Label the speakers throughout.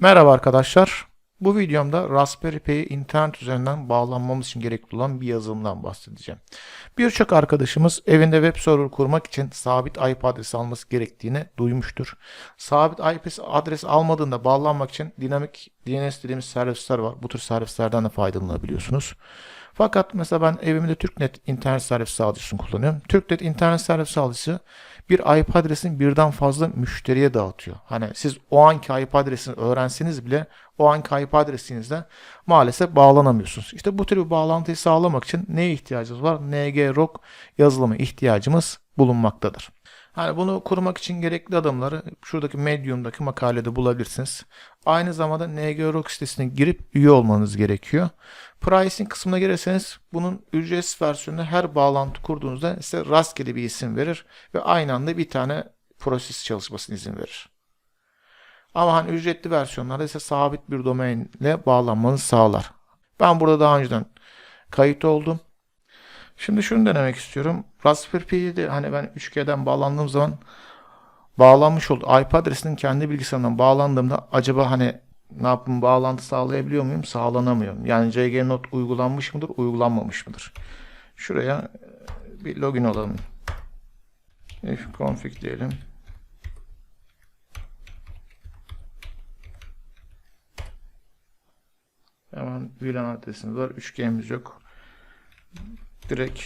Speaker 1: Merhaba arkadaşlar. Bu videomda Raspberry Pi'ye internet üzerinden bağlanmamız için gerekli olan bir yazılımdan bahsedeceğim. Birçok arkadaşımız evinde web server kurmak için sabit IP adresi alması gerektiğini duymuştur. Sabit IP adresi almadığında bağlanmak için dinamik DNS dediğimiz servisler var. Bu tür servislerden de faydalanabiliyorsunuz. Fakat mesela ben evimde TürkNet internet servis sağlayıcısını kullanıyorum. TürkNet internet servis sağlayıcısı bir IP adresini birden fazla müşteriye dağıtıyor. Hani siz o anki IP adresini öğrenseniz bile o anki IP adresinizle maalesef bağlanamıyorsunuz. İşte bu tür bir bağlantıyı sağlamak için neye ihtiyacımız var? NG-ROC yazılımı ihtiyacımız bulunmaktadır. Hani bunu kurmak için gerekli adımları şuradaki Medium'daki makalede bulabilirsiniz. Aynı zamanda NG-ROC sitesine girip üye olmanız gerekiyor. Pricing kısmına gelirseniz bunun ücretsiz versiyonunda her bağlantı kurduğunuzda size rastgele bir isim verir ve aynı anda bir tane proses çalışmasına izin verir. Ama hani ücretli versiyonlarda ise sabit bir domainle bağlanmanızı sağlar. Ben burada daha önceden kayıt oldum. Şimdi şunu denemek istiyorum. Raspberry Pi'yi de hani ben 3G'den bağlandığım zaman bağlanmış oldu. IP adresinin kendi bilgisayarından bağlandığımda acaba hani ne yapayım bağlantı sağlayabiliyor muyum? Sağlanamıyorum. Yani CG Not uygulanmış mıdır? Uygulanmamış mıdır? Şuraya bir login olalım. If config diyelim. Hemen VLAN adresimiz var. 3G'miz yok. Direkt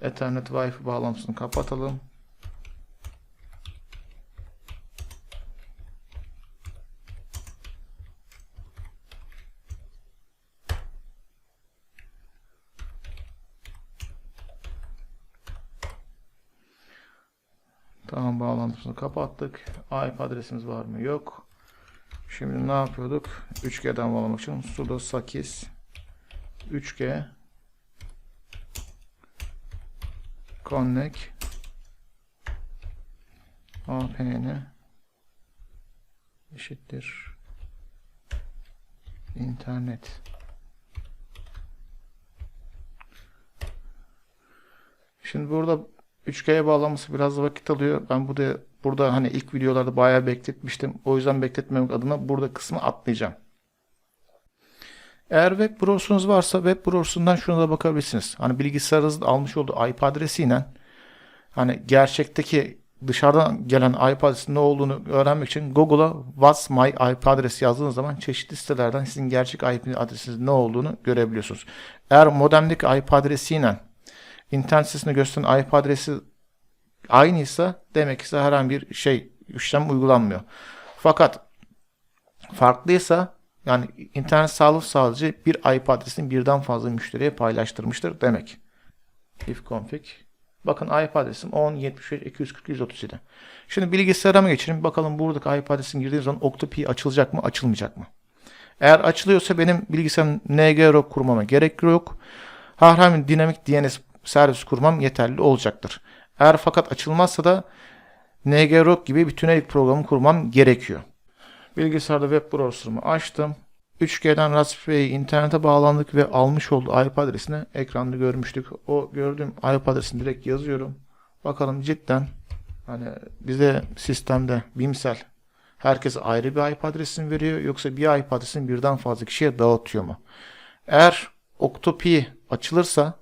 Speaker 1: Ethernet Wi-Fi bağlantısını kapatalım. Tamam bağlantısını kapattık. IP adresimiz var mı? Yok. Şimdi ne yapıyorduk? 3G'den bağlamak için sudo sakis 3G connect apn eşittir internet Şimdi burada 3G'ye bağlaması biraz vakit alıyor. Ben bu da burada hani ilk videolarda bayağı bekletmiştim. O yüzden bekletmemek adına burada kısmı atlayacağım. Eğer web browser'unuz varsa web browser'ından şuna da bakabilirsiniz. Hani bilgisayarınızda almış olduğu IP adresiyle hani gerçekteki dışarıdan gelen IP adresinin ne olduğunu öğrenmek için Google'a What's my IP adresi yazdığınız zaman çeşitli sitelerden sizin gerçek IP adresinizin ne olduğunu görebiliyorsunuz. Eğer modemdeki IP adresiyle internet sitesinde gösteren IP adresi aynıysa demek ki herhangi bir şey işlem uygulanmıyor. Fakat farklıysa yani internet sağlık sağlayıcı bir IP adresini birden fazla müşteriye paylaştırmıştır demek. If config. Bakın IP adresim 10 75 240 137. Şimdi bilgisayarıma geçelim. Bakalım buradaki IP adresini girdiğim zaman Octopi açılacak mı, açılmayacak mı? Eğer açılıyorsa benim bilgisayarım NG-ROC kurmama gerek yok. Herhangi dinamik DNS servis kurmam yeterli olacaktır. Eğer fakat açılmazsa da NG-ROC gibi bir tünelik programı kurmam gerekiyor. Bilgisayarda web browser'ımı açtım. 3G'den Raspberry'i internete bağlandık ve almış olduğu IP adresini ekranda görmüştük. O gördüğüm IP adresini direkt yazıyorum. Bakalım cidden hani bize sistemde BIMsel herkese ayrı bir IP adresini veriyor yoksa bir IP adresini birden fazla kişiye dağıtıyor mu? Eğer Octopi açılırsa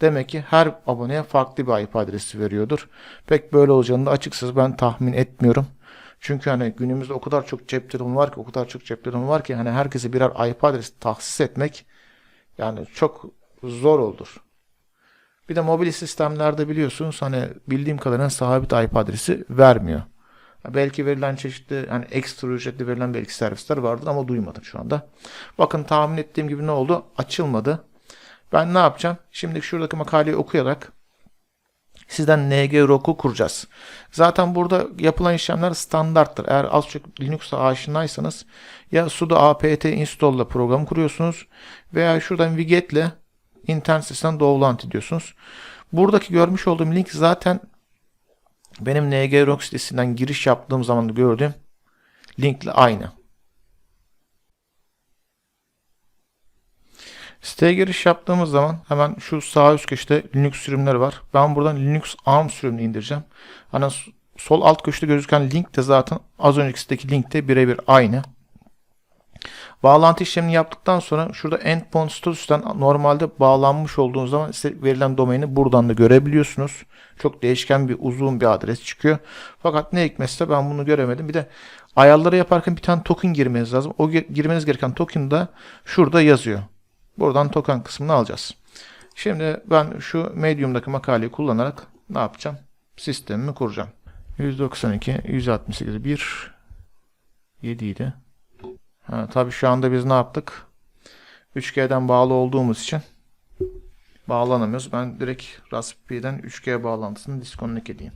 Speaker 1: demek ki her aboneye farklı bir IP adresi veriyordur. Pek böyle olacağını da açıkçası ben tahmin etmiyorum. Çünkü hani günümüzde o kadar çok cep telefonu var ki o kadar çok cep telefonu var ki hani herkese birer IP adresi tahsis etmek yani çok zor olur. Bir de mobil sistemlerde biliyorsunuz hani bildiğim kadarıyla sabit IP adresi vermiyor. Belki verilen çeşitli hani ekstra ücretli verilen belki servisler vardır ama duymadım şu anda. Bakın tahmin ettiğim gibi ne oldu? Açılmadı. Ben ne yapacağım? Şimdi şuradaki makaleyi okuyarak sizden NG-ROC'u kuracağız. Zaten burada yapılan işlemler standarttır. Eğer az çok Linux'a aşinaysanız ya sudo apt install ile program kuruyorsunuz veya şuradan wget ile internet sitesinden download ediyorsunuz. Buradaki görmüş olduğum link zaten benim NG-ROC sitesinden giriş yaptığım zaman gördüğüm linkle aynı. Siteye giriş yaptığımız zaman hemen şu sağ üst köşede Linux sürümleri var. Ben buradan Linux ARM sürümünü indireceğim. Hani sol alt köşede gözüken link de zaten az öncekisindeki linkte birebir aynı. Bağlantı işlemini yaptıktan sonra şurada endpoint status'tan normalde bağlanmış olduğunuz zaman size verilen domaini buradan da görebiliyorsunuz. Çok değişken bir uzun bir adres çıkıyor. Fakat ne hikmetse ben bunu göremedim. Bir de ayarları yaparken bir tane token girmeniz lazım. O gir- girmeniz gereken token da şurada yazıyor. Buradan token kısmını alacağız. Şimdi ben şu Medium'daki makaleyi kullanarak ne yapacağım? Sistemimi kuracağım. 192, 168, 1, 7 idi. Ha, tabii şu anda biz ne yaptık? 3G'den bağlı olduğumuz için bağlanamıyoruz. Ben direkt Raspberry Pi'den 3G bağlantısını disconnect edeyim.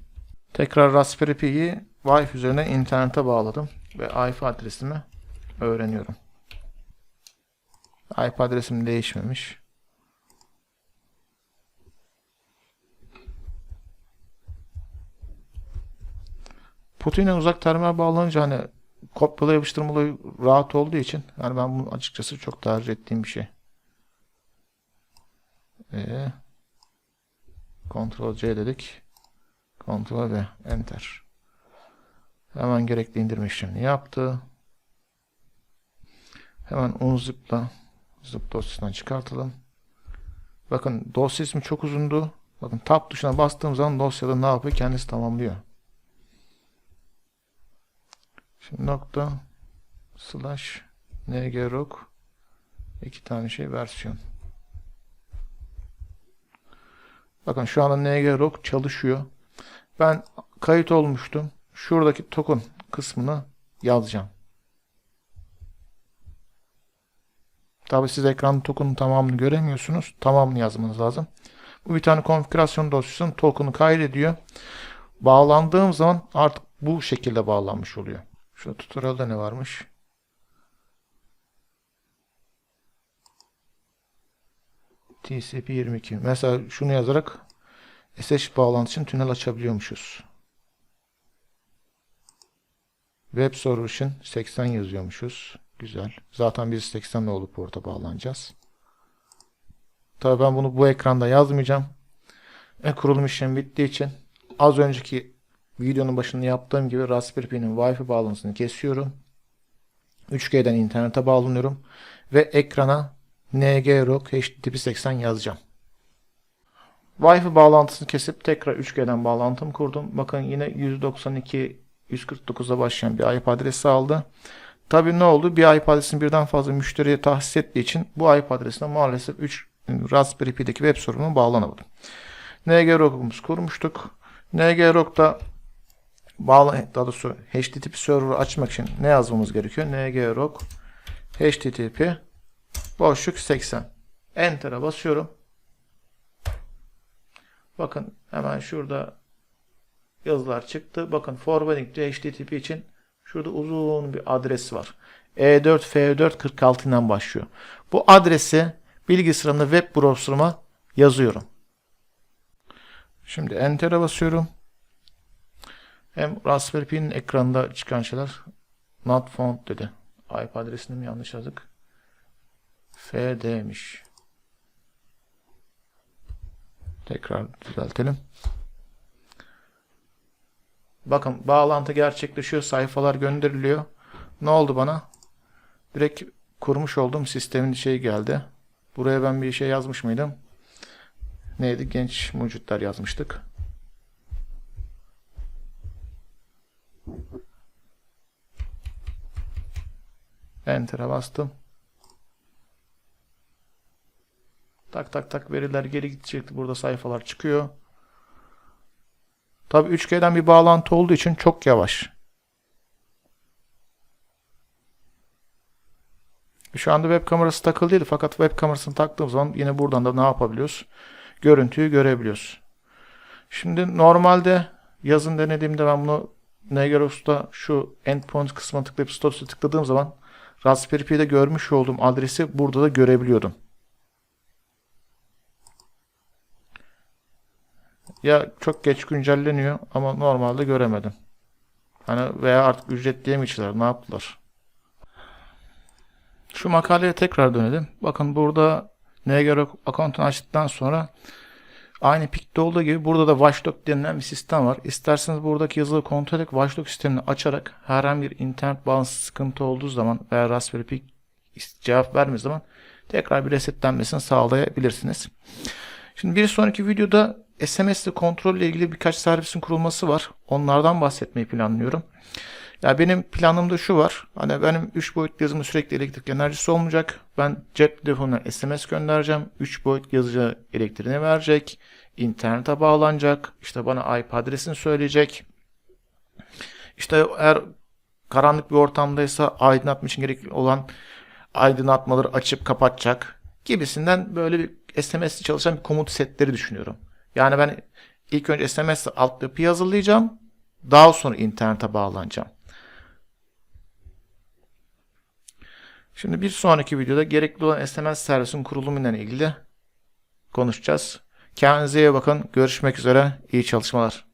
Speaker 1: Tekrar Raspberry Pi'yi Wi-Fi üzerine internete bağladım ve IP adresimi öğreniyorum. IP adresim değişmemiş. Putin'e uzak terminal bağlanınca hani kopyala yapıştırmalı rahat olduğu için yani ben bunu açıkçası çok tercih ettiğim bir şey. Ee, Ctrl C dedik. Ctrl V. Enter. Hemen gerekli indirme işlemini yaptı. Hemen unzip'la zip dosyasından çıkartalım. Bakın dosya ismi çok uzundu. Bakın tab tuşuna bastığım zaman dosyada ne yapıyor? Kendisi tamamlıyor. Şimdi nokta slash ngrok iki tane şey versiyon. Bakın şu anda ngrok çalışıyor. Ben kayıt olmuştum. Şuradaki token kısmını yazacağım. Tabi siz ekran token'ın tamamını göremiyorsunuz. Tamamını yazmanız lazım. Bu bir tane konfigürasyon dosyasının token'ı kaydediyor. Bağlandığım zaman artık bu şekilde bağlanmış oluyor. Şu tutorial'da ne varmış? TCP 22. Mesela şunu yazarak SSH bağlantı için tünel açabiliyormuşuz. Web için 80 yazıyormuşuz. Güzel. Zaten biz 80 olup porta bağlanacağız. Tabii ben bunu bu ekranda yazmayacağım. E, kurulum işlemi bittiği için az önceki videonun başında yaptığım gibi Raspberry Pi'nin Wi-Fi bağlantısını kesiyorum. 3G'den internete bağlanıyorum ve ekrana NGROK HTTP 80 yazacağım. Wi-Fi bağlantısını kesip tekrar 3G'den bağlantımı kurdum. Bakın yine 192 149'a başlayan bir IP adresi aldı. Tabii ne oldu? Bir IP adresini birden fazla müşteriye tahsis ettiği için bu IP adresine maalesef 3 Raspberry Pi'deki web server'ıma bağlanamadım. NGROK'umuzu kurmuştuk. NGROK'ta bağlı daha doğrusu HTTP server açmak için ne yazmamız gerekiyor? ngrok http boşluk 80 enter'a basıyorum. Bakın hemen şurada yazılar çıktı. Bakın forwarding http için şurada uzun bir adres var. E E4 F4 46 ile başlıyor. Bu adresi bilgisayarımda web browser'ıma yazıyorum. Şimdi enter'a basıyorum. Hem Raspberry Pi'nin ekranında çıkan şeyler not found dedi. IP adresini mi yanlış yazdık? FD'miş. Tekrar düzeltelim. Bakın bağlantı gerçekleşiyor. Sayfalar gönderiliyor. Ne oldu bana? Direkt kurmuş olduğum sistemin şey geldi. Buraya ben bir şey yazmış mıydım? Neydi? Genç mucitler yazmıştık. Enter'a bastım. Tak tak tak veriler geri gidecekti. Burada sayfalar çıkıyor. Tabi 3G'den bir bağlantı olduğu için çok yavaş. Şu anda web kamerası takılı değil fakat web kamerasını taktığım zaman yine buradan da ne yapabiliyoruz? Görüntüyü görebiliyoruz. Şimdi normalde yazın denediğimde ben bunu Negeros'ta şu endpoint kısmına tıklayıp status'a tıkladığım zaman Raspberry Pi'de görmüş olduğum adresi burada da görebiliyordum. Ya çok geç güncelleniyor ama normalde göremedim. Hani veya artık ücretliye mi içtiler, ne yaptılar? Şu makaleye tekrar dönelim. Bakın burada NGRO account'unu açtıktan sonra Aynı PIC'te olduğu gibi burada da Watchdog denilen bir sistem var. İsterseniz buradaki yazılı kontrol ederek Watchdog sistemini açarak herhangi bir internet bağlantısı sıkıntı olduğu zaman veya Raspberry Pi cevap vermediği zaman tekrar bir resetlenmesini sağlayabilirsiniz. Şimdi bir sonraki videoda SMS ile kontrol ile ilgili birkaç servisin kurulması var. Onlardan bahsetmeyi planlıyorum. Ya benim planımda şu var. Hani benim 3 boyutlu yazımın sürekli elektrik enerjisi olmayacak. Ben cep telefonuna SMS göndereceğim. 3 boyut yazıcı elektriğini verecek. İnternete bağlanacak. İşte bana IP adresini söyleyecek. İşte eğer karanlık bir ortamdaysa aydınlatma için gerekli olan aydınlatmaları açıp kapatacak gibisinden böyle bir SMS'li çalışan bir komut setleri düşünüyorum. Yani ben ilk önce SMS altyapı hazırlayacağım. Daha sonra internete bağlanacağım. Şimdi bir sonraki videoda gerekli olan SMS servisin kurulumuyla ilgili konuşacağız. Kendinize iyi bakın. Görüşmek üzere. İyi çalışmalar.